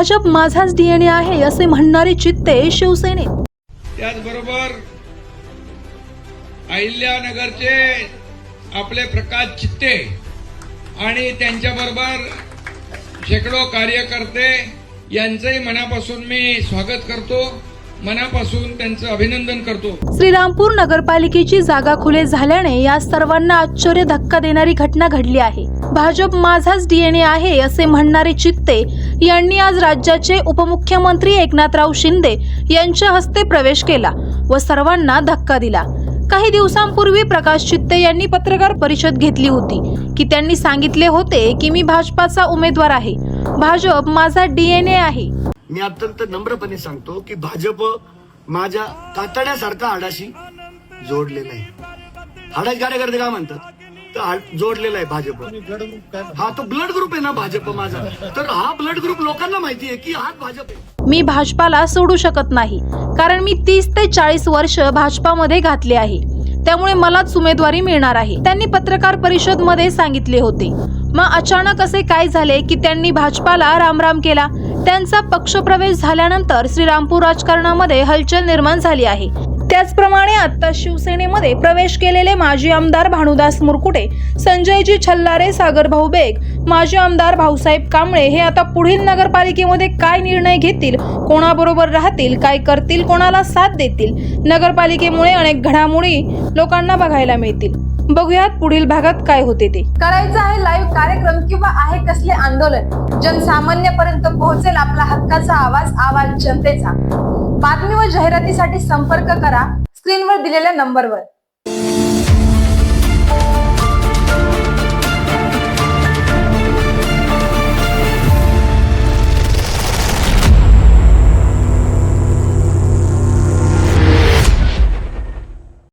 भाजप माझाच डीएनए आहे असे म्हणणारे चित्ते शिवसेनेत. त्याचबरोबर अहिल्यानगरचे आपले प्रकाश चित्ते आणि त्यांच्याबरोबर शेकडो कार्यकर्ते यांचंही मनापासून मी स्वागत करतो. मनापासून त्यांचं अभिनंदन करतो. श्रीरामपूर नगरपालिकेची जागा खुले झाल्याने या सर्वांना आश्चर्य धक्का देणारी घटना घडली आहे. भाजप माझाच डीएनए आहे असे म्हणणारे चित्ते यांनी आज राज्याचे उपमुख्यमंत्री एकनाथराव शिंदे यांच्या हस्ते प्रवेश केला व सर्वांना धक्का दिला. काही दिवसांपूर्वी प्रकाश चित्ते यांनी पत्रकार परिषद घेतली होती की त्यांनी सांगितले होते की मी भाजपाचा उमेदवार आहे. भाजप माझा डीएनए आहे. मी अत्यंत नम्रपणे सांगतो की भाजप माझ्या कातड्यासारखा हाडाशी जोडलेला आहे. हाडाची कार्यकर्ते काय म्हणतात? जोडलेला आहे भाजप. हा तो ब्लड ग्रुप आहे ना भाजप माझा. तर हा ब्लड ग्रुप लोकांना माहिती आहे की हा भाजप आहे. मी भाजपाला सोडू शकत नाही कारण मी तीस ते चाळीस वर्ष भाजपामध्ये घातले आहे. त्यामुळे मलाच उमेदवारी मिळणार आहे. त्यांनी पत्रकार परिषदमध्ये सांगितले होते. मग अचानक असे काय झाले की त्यांनी भाजपाला रामराम केला? त्यांचा पक्षप्रवेश झाल्यानंतर श्रीरामपूर राजकारणामध्ये हलचल निर्माण झाली आहे. त्याचप्रमाणे आता शिवसेनेमध्ये प्रवेश केलेले माजी आमदार भानुदास मुरकुटे संजयजी छल्लारे सागर भाऊ बेग माजी आमदार भाऊसाहेब कांबळे हे आता पुढील नगरपालिकेमध्ये काय निर्णय घेतील कोणाबरोबर राहतील काय करतील कोणाला साथ देतील? नगरपालिकेमुळे अनेक घडामोडी लोकांना बघायला मिळतील. बघूयात पुढील भागात काय होते ते. करायचं आहे लाईव्ह कार्यक्रम किंवा आहे कसले आंदोलन? जनसामान्यपर्यंत पोहोचेल आपला हक्काचा आवाज आवाज जनतेचा. बातमी व जाहिरातीसाठी संपर्क करा. स्क्रीनवर दिलेल्या नंबरवर.